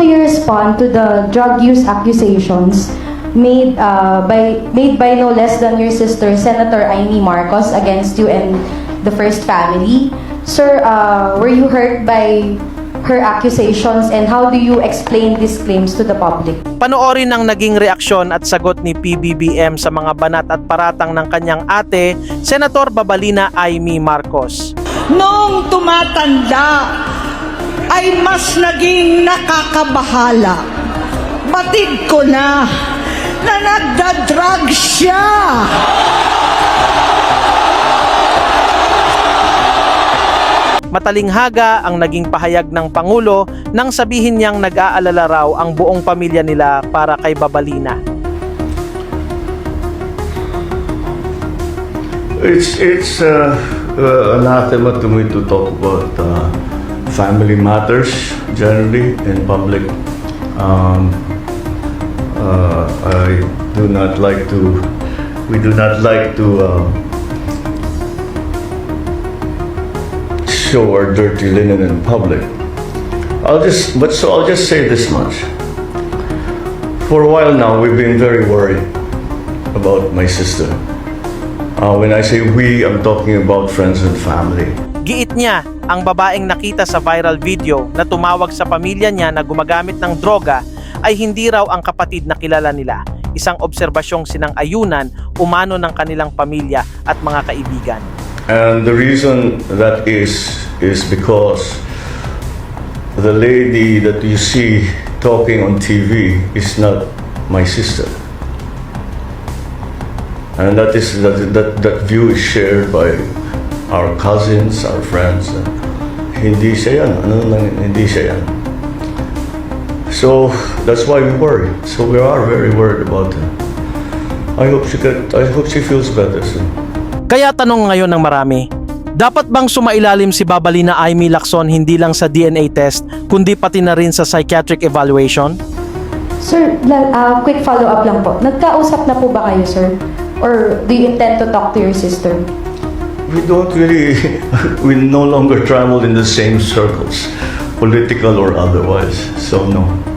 do you respond to the drug use accusations made uh, by made by no less than your sister, Senator Amy Marcos, against you and the First Family? Sir, uh, were you hurt by her accusations and how do you explain these claims to the public? Panoorin ang naging reaksyon at sagot ni PBBM sa mga banat at paratang ng kanyang ate, Senator Babalina Amy Marcos. Noong tumatanda, ay mas naging nakakabahala. Batid ko na na nagda-drug siya. Matalinghaga ang naging pahayag ng Pangulo nang sabihin niyang nag-aalala raw ang buong pamilya nila para kay Babalina. It's it's uh, uh, anathema to me to talk about uh, family matters generally in public. Um, uh, I do not like to. We do not like to uh, show our dirty linen in public. I'll just, but so I'll just say this much. For a while now, we've been very worried about my sister. Uh, when I say we, I'm talking about friends and family. Giit niya ang babaeng nakita sa viral video na tumawag sa pamilya niya na gumagamit ng droga ay hindi raw ang kapatid na kilala nila. Isang obserbasyong sinang ayunan umano ng kanilang pamilya at mga kaibigan. And the reason that is, is because the lady that you see talking on TV is not my sister. And that is that, that, that view is shared by our cousins, our friends. Hindi siya yan. Ano lang, hindi siya yan. So that's why we worry. So we are very worried about her. I hope she get, I hope she feels better soon. Kaya tanong ngayon ng marami, dapat bang sumailalim si Babalina Amy Lacson hindi lang sa DNA test kundi pati na rin sa psychiatric evaluation? Sir, uh, quick follow-up lang po. Nagkausap na po ba kayo, sir? Or do you intend to talk to your sister? We don't really, we no longer travel in the same circles, political or otherwise. So no.